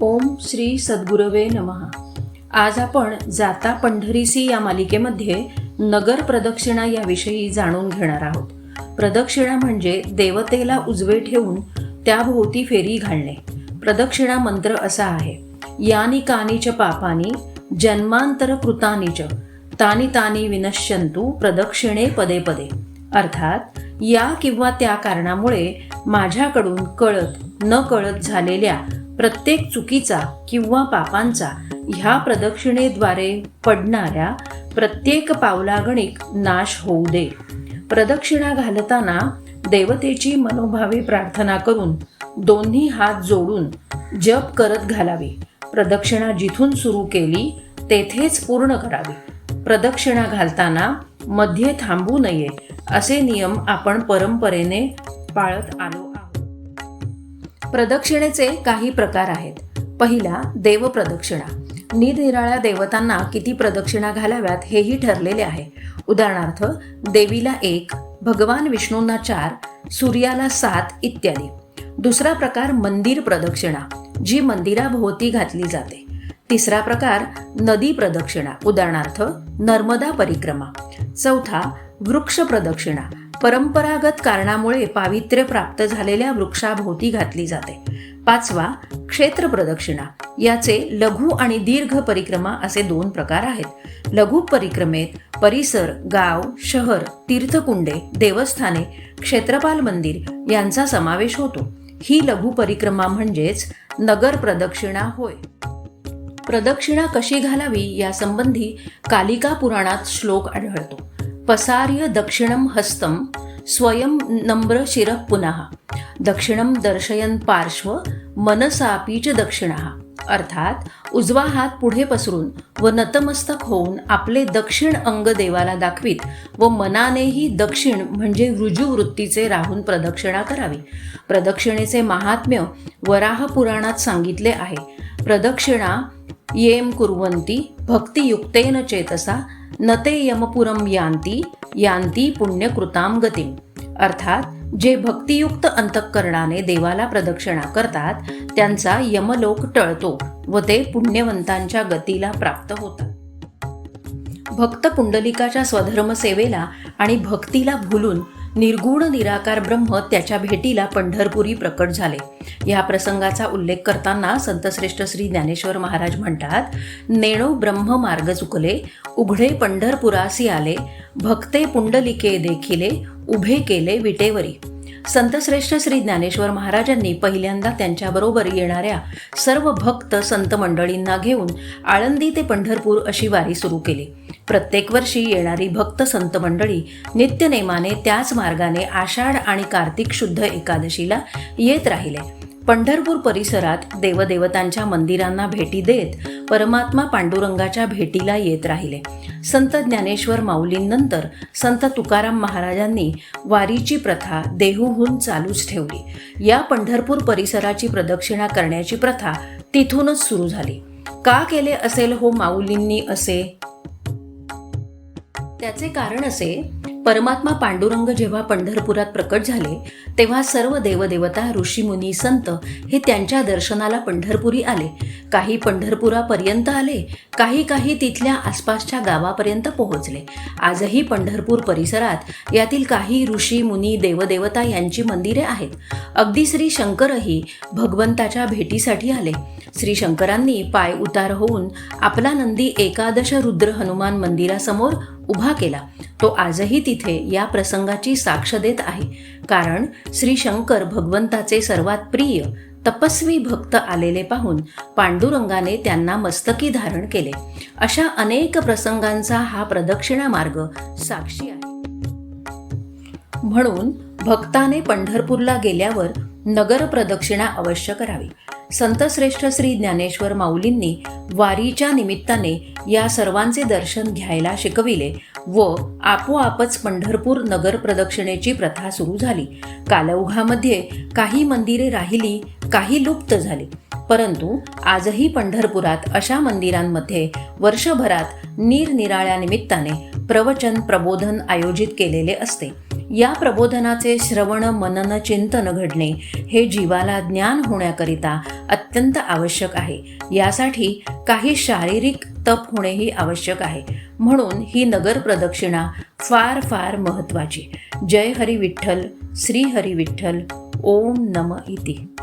ओम श्री सद्गुरवे नमः. आज आपण जाता पंढरीसी या मालिकेमध्ये नगर प्रदक्षिणा याविषयी जाणून घेणार आहोत. प्रदक्षिणा म्हणजे देवतेला उजवे ठेवून त्याभोवती फेरी घालणे. प्रदक्षिणा मंत्र असा आहे यानी कानीच च पापानी जन्मांतर कृतानीच च तानी तानी विनश्यंतु प्रदक्षिणे पदे पदे. अर्थात या किंवा त्या कारणामुळे माझ्याकडून कळत न कळत झालेल्या प्रत्येक चुकीचा किंवा पापांचा ह्या प्रदक्षिणेद्वारे पडणाऱ्या प्रत्येक पावलागणिक नाश होऊ दे. प्रदक्षिणा घालताना देवतेची मनोभावे प्रार्थना करून दोन्ही हात जोडून जप करत घालावी. प्रदक्षिणा जिथून सुरू केली तेथेच पूर्ण करावी. प्रदक्षिणा घालताना मध्ये थांबू नये असे नियम आपण परंपरेने पाळत आलो प्रदक्षिणेचे काही प्रकार आहेत. पहिला देवप्रदक्षिणा. निरनिराळ्या देवतांना किती प्रदक्षिणा घालाव्यात हेही ठरलेले आहे. उदाहरणार्थ देवीला एक भगवान विष्णूंना चार सूर्याला सात इत्यादी. दुसरा प्रकार मंदिर प्रदक्षिणा जी मंदिराभोवती घातली जाते. तिसरा प्रकार नदी प्रदक्षिणा उदाहरणार्थ नर्मदा परिक्रमा. चौथा वृक्ष प्रदक्षिणा. परंपरागत कारणामुळे पावित्र्य प्राप्त झालेल्या वृक्षाभोवती घातली जाते. पाचवा क्षेत्र प्रदक्षिणा. याचे लघु आणि दीर्घ परिक्रमा असे दोन प्रकार आहेत. लघु परिक्रमेत परिसर गाव शहर तीर्थकुंडे देवस्थाने क्षेत्रपाल मंदिर यांचा समावेश होतो. ही लघु परिक्रमा म्हणजेच नगर प्रदक्षिणा होय. प्रदक्षिणा कशी घालावी यासंबंधी कालिका पुराणात श्लोक आढळतो. पसार्य दक्षिणम हस्तम स्वयं नम्र शिरः पुनः। दक्षिणम दर्शयन पार्श्व मनसापी च दक्षिणः। अर्थात उजवा हात पुढे पसरून व नतमस्तक होऊन आपले दक्षिण अंग देवाला दाखवीत व मनानेही दक्षिण म्हणजे ऋजू वृत्तीचे राहून प्रदक्षिणा करावी। प्रदक्षिणेचे महात्म्य वराह पुराणात सांगितले आहे। प्रदक्षिणा येम कुर्वन्ती भक्तियुक्तेन चेतसा न ते यमपुरम यांती यांती पुण्यकृताम गतीम। अर्थात जे भक्तियुक्त अंतःकरणाने देवाला प्रदक्षिणा करतात त्यांचा यमलोक टळतो व ते पुण्यवंतांच्या गतीला प्राप्त होतात. भक्त पुंडलिकाच्या स्वधर्मसेवेला आणि भक्तीला भुलून निर्गुण निराकार ब्रह्म त्याच्या भेटीला पंढरपुरी प्रकट झाले. या प्रसंगाचा उल्लेख करताना संतश्रेष्ठ श्री ज्ञानेश्वर महाराज म्हणतात नेणो ब्रह्म मार्ग चुकले उघडे पंढरपुरासी आले भक्ते पुंडलिके देखिले उभे केले विटेवरी. संतश्रेष्ठ श्री ज्ञानेश्वर महाराजांनी पहिल्यांदा त्यांच्याबरोबर येणाऱ्या सर्व भक्त संत मंडळींना घेऊन आळंदी ते पंढरपूर अशी वारी सुरू केली. प्रत्येक वर्षी येणारी भक्त संत मंडळी नित्यनेमाने त्याच मार्गाने आषाढ आणि कार्तिक शुद्ध एकादशीला येत राहिले. पंढरपूर परिसरात देवदेवतांच्या मंदिरांना भेटी देत परमात्मा पांडुरंगाच्या भेटीला येत राहिले. संत ज्ञानेश्वर माऊलींनंतर संत तुकाराम महाराजांनी वारीची प्रथा देहूहून चालूच ठेवली. या पंढरपूर परिसराची प्रदक्षिणा करण्याची प्रथा तिथूनच सुरू झाली. का केले असेल हो माऊलींनी असे? त्याचे कारण असे परमात्मा पांडुरंग जेव्हा पंढरपुरात प्रकट झाले तेव्हा सर्व देवदेवता ऋषीमुनी संत हे त्यांच्या दर्शनाला पंढरपुरी आले. काही पंढरपुरापर्यंत आले काही काही तिथल्या आसपासच्या गावापर्यंत पोहोचले. आजही पंढरपूर परिसरात यातील काही ऋषी मुनी देवदेवता यांची मंदिरे आहेत. अगदी श्री शंकरही भगवंताच्या भेटीसाठी आले. श्री शंकरांनी पाय उतार होऊन आपला नंदी एकादश रुद्र हनुमान मंदिरासमोर उभा केला. तो आजही तिथे या प्रसंगाची साक्ष देत आहे. कारण श्री शंकर भगवंताचे सर्वात प्रिय तपस्वी भक्त आलेले पाहून पांडुरंगाने त्यांना मस्तकी धारण केले. अशा अनेक प्रसंगांचा हा प्रदक्षिणा मार्ग साक्षी आहे. म्हणून भक्ताने पंढरपूरला गेल्यावर नगर प्रदक्षिणा अवश्य करावी. संतश्रेष्ठ श्री ज्ञानेश्वर माऊलींनी वारीच्या निमित्ताने या सर्वांचे दर्शन घ्यायला शिकविले व आपोआपच पंढरपूर नगर प्रदक्षिणेची प्रथा सुरू झाली. कालौघामध्ये काही मंदिरे राहिली काही लुप्त झाली. परंतु आजही पंढरपुरात अशा मंदिरांमध्ये वर्षभरात निरनिराळ्या निमित्ताने प्रवचन प्रबोधन आयोजित केलेले असते. या प्रबोधनाचे श्रवण मनन चिंतन घडणे हे जीवाला ज्ञान होण्याकरिता अत्यंत आवश्यक आहे. यासाठी काही शारीरिक तप होणेही आवश्यक आहे. म्हणून ही नगर प्रदक्षिणा फार फार महत्वाची जय हरी विठ्ठल श्री हरी विठ्ठल ओम नम इति.